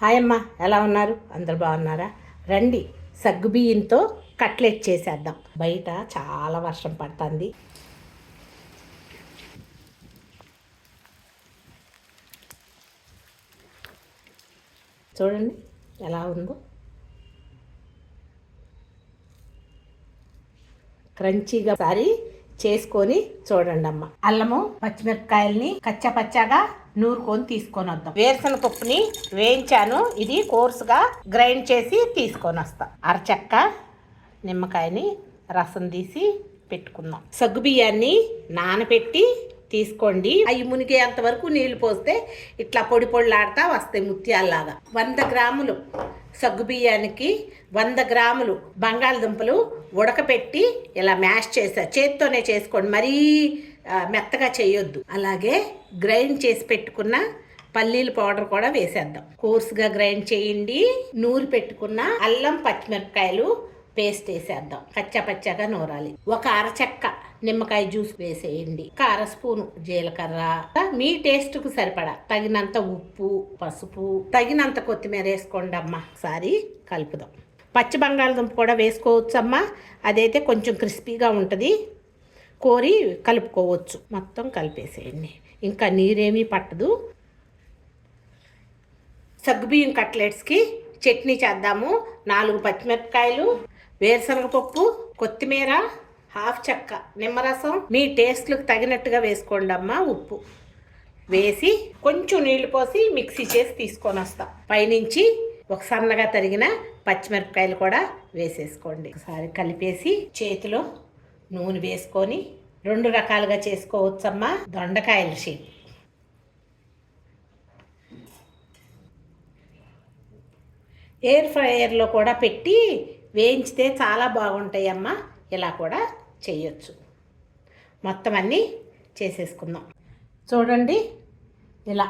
Hi అమ్మ ఎలా ఉన్నారు? అందరు బాగున్నారా? రండి సగ్గుబియ్యంతో కట్లెట్ చేసేద్దాం. బయట చాలా వర్షం పడుతుంది. చూడండి ఎలా ఉందో. క్రంచీగా సారి చేసుకొని చూడండి అమ్మ అల్లము పచ్చిమిరపకాయల్ని పచ్చాపచ్చాగా నూరుకొని తీసుకొని వద్దాం వేరుశనగ పప్పుని వేయించాను. ఇది కోర్సుగా గ్రైండ్ చేసి తీసుకొని వస్తాం అరచక్క నిమ్మకాయని రసం తీసి పెట్టుకుందాం. సగ్గుబియ్యాన్ని నానబెట్టి తీసుకోండి. అవి మునిగేంత వరకు నీళ్ళు పోస్తే ఇట్లా పొడి పొడిలాడుతా వస్తాయి ముత్యాల్లాగా. వంద గ్రాములు. సగ్గు బియ్యానికి వంద గ్రాములు బంగాళదుంపలు ఉడకపెట్టి ఇలా మ్యాష్ చేసా. చేత్తోనే చేసుకోండి. మరీ మెత్తగా చేయొద్దు. అలాగే గ్రైండ్ చేసి పెట్టుకున్న పల్లీల పౌడర్ కూడా వేసేద్దాం. కోర్సుగా గ్రైండ్ చేయండి. నూరు పెట్టుకున్న అల్లం పచ్చిమిరపకాయలు పేస్ట్ వేసేద్దాం. కచ్చా పచ్చగా నూరాలి. ఒక అరచెక్క నిమ్మకాయ జ్యూస్ వేసేయండి. ఒక అర స్పూను జీలకర్ర. మీ టేస్ట్కు సరిపడా తగినంత ఉప్పు పసుపు తగినంత కొత్తిమీర వేసుకోండి అమ్మా. ఒకసారి కలుపుదాం. పచ్చి బంగాళదుంప కూడా వేసుకోవచ్చు అమ్మా అదైతే కొంచెం క్రిస్పీగా ఉంటుంది. కోరి కలుపుకోవచ్చు. మొత్తం కలిపేసేయండి. ఇంకా నీరేమీ పట్టదు. సగ్గుబియ్యం కట్లెట్స్కి చట్నీ చేద్దాము. నాలుగు పచ్చిమిరపకాయలు వేరుశనగ పప్పు కొత్తిమీర హాఫ్ చెక్క నిమ్మరసం మీ టేస్ట్లకు తగినట్టుగా వేసుకోండి అమ్మా ఉప్పు. వేసి కొంచెం నీళ్ళు పోసి మిక్సీ చేసి తీసుకొని వస్తా. పైనుంచి ఒక సన్నగా తరిగిన పచ్చిమిరపకాయలు కూడా వేసేసుకోండి. ఒకసారి కలిపేసి చేతిలో నూనె వేసుకొని రెండు రకాలుగా చేసుకోవచ్చమ్మా దొండకాయల షేప్. ఎయిర్ ఫ్రైయర్లో కూడా పెట్టి వేయించితే చాలా బాగుంటాయి అమ్మ ఇలా కూడా చేయొచ్చు. మొత్తం అన్నీ చేసేసుకుందాం. చూడండి ఇలా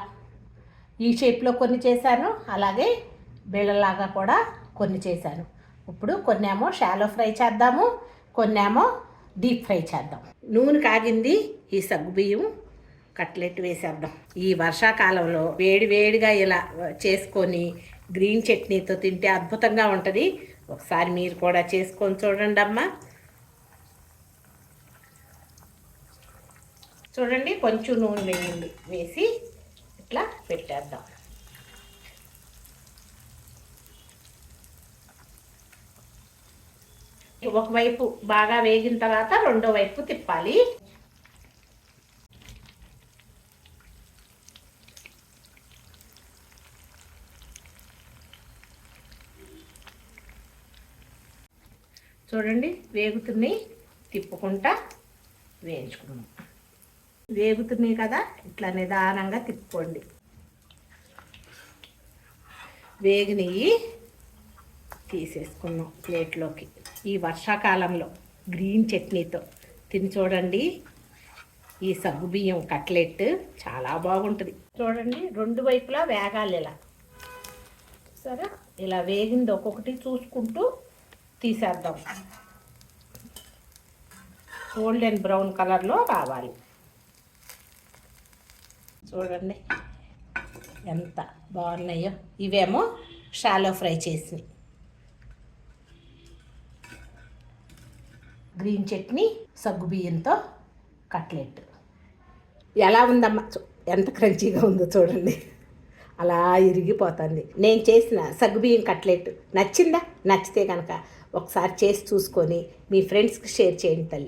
ఈ షేప్లో కొన్ని చేశాను అలాగే బిళ్ళలాగా కూడా కొన్ని చేశాను. ఇప్పుడు కొన్నేమో షాలో ఫ్రై చేద్దాము కొన్నేమో డీప్ ఫ్రై చేద్దాం. నూనె కాగింది ఈ సగ్గుబియ్యం కట్లెట్ వేసేద్దాం. ఈ వర్షాకాలంలో వేడి వేడిగా ఇలా చేసుకొని గ్రీన్ చట్నీతో తింటే అద్భుతంగా ఉంటుంది. ఒకసారి మీరు కూడా చేసుకొని చూడండి అమ్మా. చూడండి కొంచెం నూనె వేయండి. వేసి ఇట్లా పెట్టేద్దాం. ఒకవైపు బాగా వేగిన తర్వాత రెండో వైపు తిప్పాలి. చూడండి వేగుతున్నాయి తిప్పుకుంటా వేయించుకున్నాం వేగుతున్నాయి కదా ఇట్లా నిదానంగా తిప్పుకోండి. వేగినవి తీసేసుకున్నాం ప్లేట్లోకి. ఈ వర్షాకాలంలో గ్రీన్ చట్నీతో తిని చూడండి. ఈ సగ్గుబియ్యం కట్లెట్ చాలా బాగుంటుంది. చూడండి రెండు వైపులా వేగాలి ఇలా. సరే ఇలా వేగింది ఒక్కొక్కటి చూసుకుంటూ తీసేద్దాం. గోల్డెన్ బ్రౌన్ కలర్లో రావాలి. చూడండి ఎంత బాగున్నాయో. ఇవేమో షాలో ఫ్రై చేసినవి. గ్రీన్ చట్నీ సగ్గు బియ్యంతో కట్లెట్ ఎలా ఉందమ్మా? చూ- ఎంత క్రంచీగా ఉందో చూడండి. అలా ఇరిగిపోతుంది. నేను చేసిన సగ్గుబియ్యం కట్లెట్ నచ్చిందా? నచ్చితే కనుక ఒకసారి చేసి చూసుకొని మీ ఫ్రెండ్స్కి షేర్ చేయండి తల్లి.